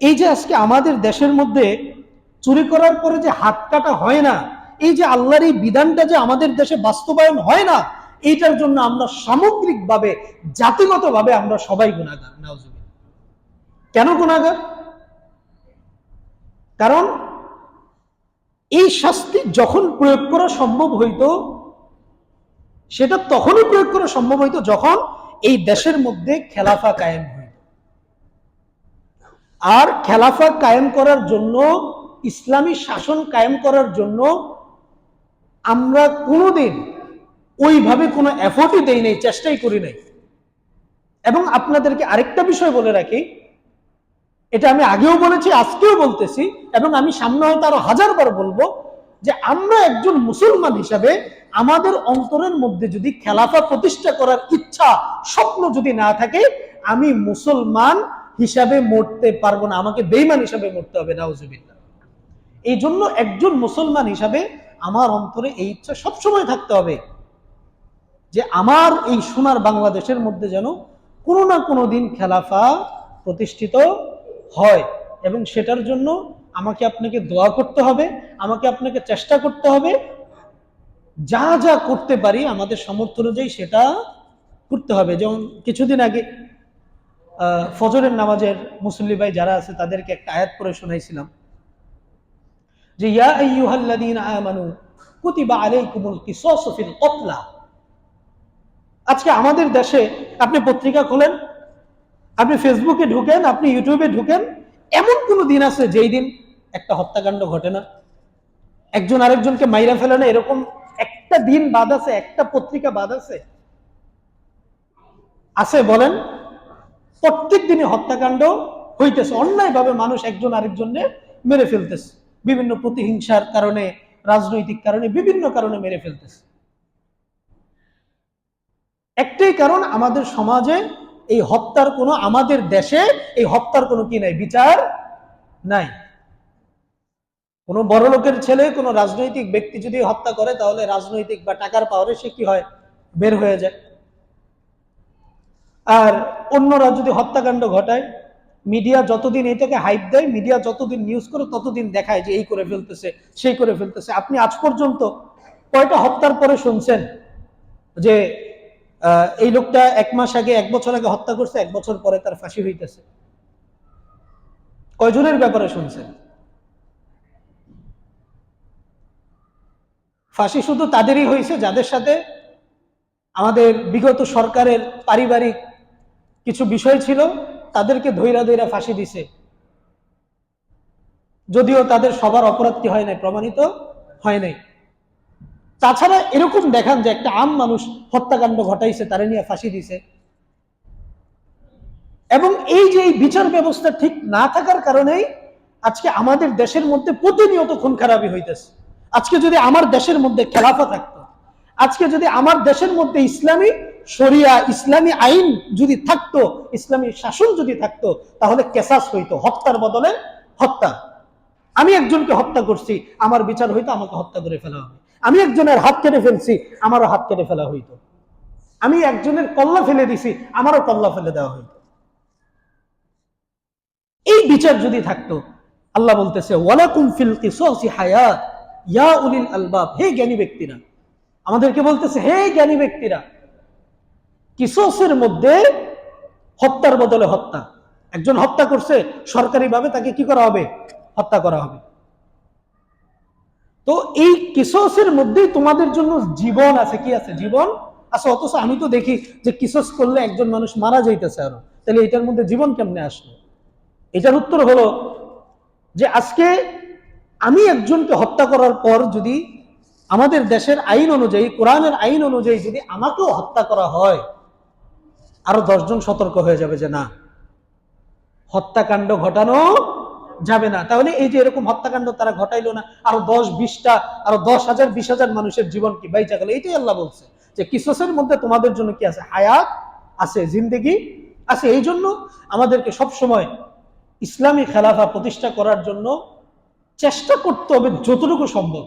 এই যে আজকে আমাদের দেশের মধ্যে চুরি করার পরে যে হাত কাটা হয় না, এই যে আল্লাহর এই বিধানটা যে আমাদের দেশে বাস্তবায়ন হয় না, এইটার জন্য আমরা সামগ্রিকভাবে, জাতিগতভাবে আমরা সবাই গুণাগার কেন গুণাগার কারণ এই শাস্তি যখন প্রয়োগ করা সম্ভব হইতো, সেটা তখনই প্রয়োগ করা সম্ভব হইতো যখন এই দেশের মধ্যে খেলাফা কায়েম হইত। আর খেলাফা কায়েম করার জন্য, ইসলামী শাসন কায়েম করার জন্য আমরা কোনোদিন ওইভাবে কোনো এফোর্টই দেই নাই, চেষ্টাই করি নাই। এবং আপনাদেরকে আরেকটা বিষয় বলে রাখি, এটা আমি আগেও বলেছি, আজকেও বলতেছি, এবং আমি সামনে হয়তো আরও হাজার বার বলব যে আমরা একজন মুসলমান হিসাবে আমাদের অন্তরের মধ্যে যদি খেলাফা প্রতিষ্ঠা করার ইচ্ছা, স্বপ্ন যদি না থাকে, আমি মুসলমান হিসাবে মরতে পারব না। আমাকে বেইমান হিসাবে মরতে হবে, নাউজুবিল্লাহ। এই জন্য একজন মুসলমান হিসাবে আমার অন্তরে এই ইচ্ছা সবসময় থাকতে হবে যে আমার এই সোনার বাংলাদেশের মধ্যে যেন কোনো না কোনো দিন খেলাফা প্রতিষ্ঠিত হয় এবং সেটার জন্য আমাকে আপনাকে দোয়া করতে হবে, আমাকে আপনাকে চেষ্টা করতে হবে, যা যা করতে পারি আমাদের সামর্থ্য অনুযায়ী সেটা করতে হবে। যেমন কিছুদিন আগে ফজরের নামাজের মুসল্লি ভাই যারা আছে, তাদেরকে একটা আয়াত পড়ে শোনাইছিলাম। যে, ইয়া কতলা। আজকে আমাদের দেশে আপনি পত্রিকা খোলেন, আপনি ফেসবুকে ঢুকেন, আপনি ইউটিউবে ঢুকেন, এমন কোন দিন আছে যেই দিন একটা হত্যাকাণ্ড ঘটে না? একজন আরেকজনকে মাইরা ফেলে না? এরকম একটা দিন বাদ আছে, একটা পত্রিকা বাদ আছে? আছে বলেন প্রত্যেক দিনই হত্যাকাণ্ড হইতেছে। অন্যায়ভাবে মানুষ একজন আরেকজনকে মেরে ফেলতেছে। বিভিন্ন প্রতিহিংসার কারণে, রাজনৈতিক কারণে, বিভিন্ন কারণে মেরে ফেলতেছে। একটাই কারণ, আমাদের সমাজে এই হত্যার কোনো, আমাদের দেশে এই হত্যার কোনো কি নাই, বিচার নাই। কোনো বড় লোকের ছেলে, কোনো রাজনৈতিক ব্যক্তি যদি হত্যা করে, তাহলে রাজনৈতিক বা টাকার পাওয়ারে সে কি হয়? বের হয়ে যায়। আর অন্যরা যদি হত্যাকাণ্ড ঘটায় মিডিয়া যতদিন এটাকে হাইপ দেয় মিডিয়া যতদিন নিউজ করে, ততদিন দেখায় যে এই করে ফেলতেছে, সেই করে ফেলতেছে। আপনি আজ পর্যন্ত কয়টা হত্যার পরে শুনছেন যে এই লোকটা এক মাস আগে, এক বছর আগে হত্যা করছে, এক বছর পরে তার ফাঁসি হইতেছে? কয়জনের ব্যাপারে শুনছেন? ফাঁসি শুধু তাদেরই হয়েছে যাদের সাথে আমাদের বিগত সরকারের পারিবারিক কিছু বিষয় ছিল, তাদেরকে ধৈরা ধৈরা ফাঁসি দিছে। যদিও তাদের সবার অপরাধ কি হয় নাই, প্রমাণিত হয় নাই। তাছাড়া এরকম দেখান যে একটা আম মানুষ হত্যাকাণ্ড ঘটাইছে, তারে নিয়ে ফাঁসি দিছে। এবং এই যে এই বিচার ব্যবস্থা ঠিক না থাকার কারণেই আজকে আমাদের দেশের মধ্যে প্রতিনিয়ত খুন খারাপি হইতেছে। আজকে যদি আমার দেশের মধ্যে খেলাফা থাকতো, আজকে যদি আমার দেশের মধ্যে ইসলামী শরিয়া ইসলামী আইন যদি থাকতো, ইসলামী শাসন যদি থাকতো, তাহলে কেসাস হইতো, হত্যার বদলে হত্যা। আমি একজনকে হত্যা করছি, আমার বিচার হইতো, আমাকে হত্যা করে ফেলা হবে। আমি একজনের হাত কেটে ফেলছি, আমারও হাত কেটে ফেলা হইতো। আমি একজনের কল্লা ফেলে দিছি, আমারও কল্লা ফেলে দেওয়া হইতো। এই বিচার যদি থাকতো, আল্লাহ বলতেছে, ওয়ালাকুম হায়াত, ইয়া উলিল আলবাব। হে জ্ঞানী ব্যক্তিরা, আমাদেরকে বলতেছে, হে জ্ঞানী ব্যক্তিরা কিসসের মধ্যে হত্যার বদলে হত্যা? একজন হত্যা করছে, সরকারিভাবে তাকে কি করা হবে? হত্যা করা হবে। তো এই কিসসের মধ্যেই তোমাদের জন্য জীবন আছে, কি আছে? জীবন আছে, অথচ আমি তো দেখি যে কিসস করলে একজন মানুষ মারা যাইতেছে আরও। তাহলে এটার মধ্যে জীবন কেমনে আসলো? এটার উত্তর হলো যে আজকে আমি একজনকে হত্যা করার পর যদি আমাদের দেশের আইন অনুযায়ী, কোরআনের আইন অনুযায়ী যদি আমাকেও হত্যা করা হয় আরও দশজন সতর্ক হয়ে যাবে যে না, হত্যাকাণ্ড ঘটানো যাবে না। তাহলে এই যে এরকম হত্যাকাণ্ড তারা ঘটাইলো না, আরও দশ, বিশটা, আরও দশ হাজার, বিশ হাজার মানুষের জীবন কি বাইচা গেল? এইটাই আল্লাহ বলছে যে কিসসের মধ্যে তোমাদের জন্য কি আছে? হায়াত আছে, জিন্দেগি আছে। এই জন্য আমাদেরকে সব সময় ইসলামী খেলাফা প্রতিষ্ঠা করার জন্য চেষ্টা করতে হবে যতটুকু সম্ভব।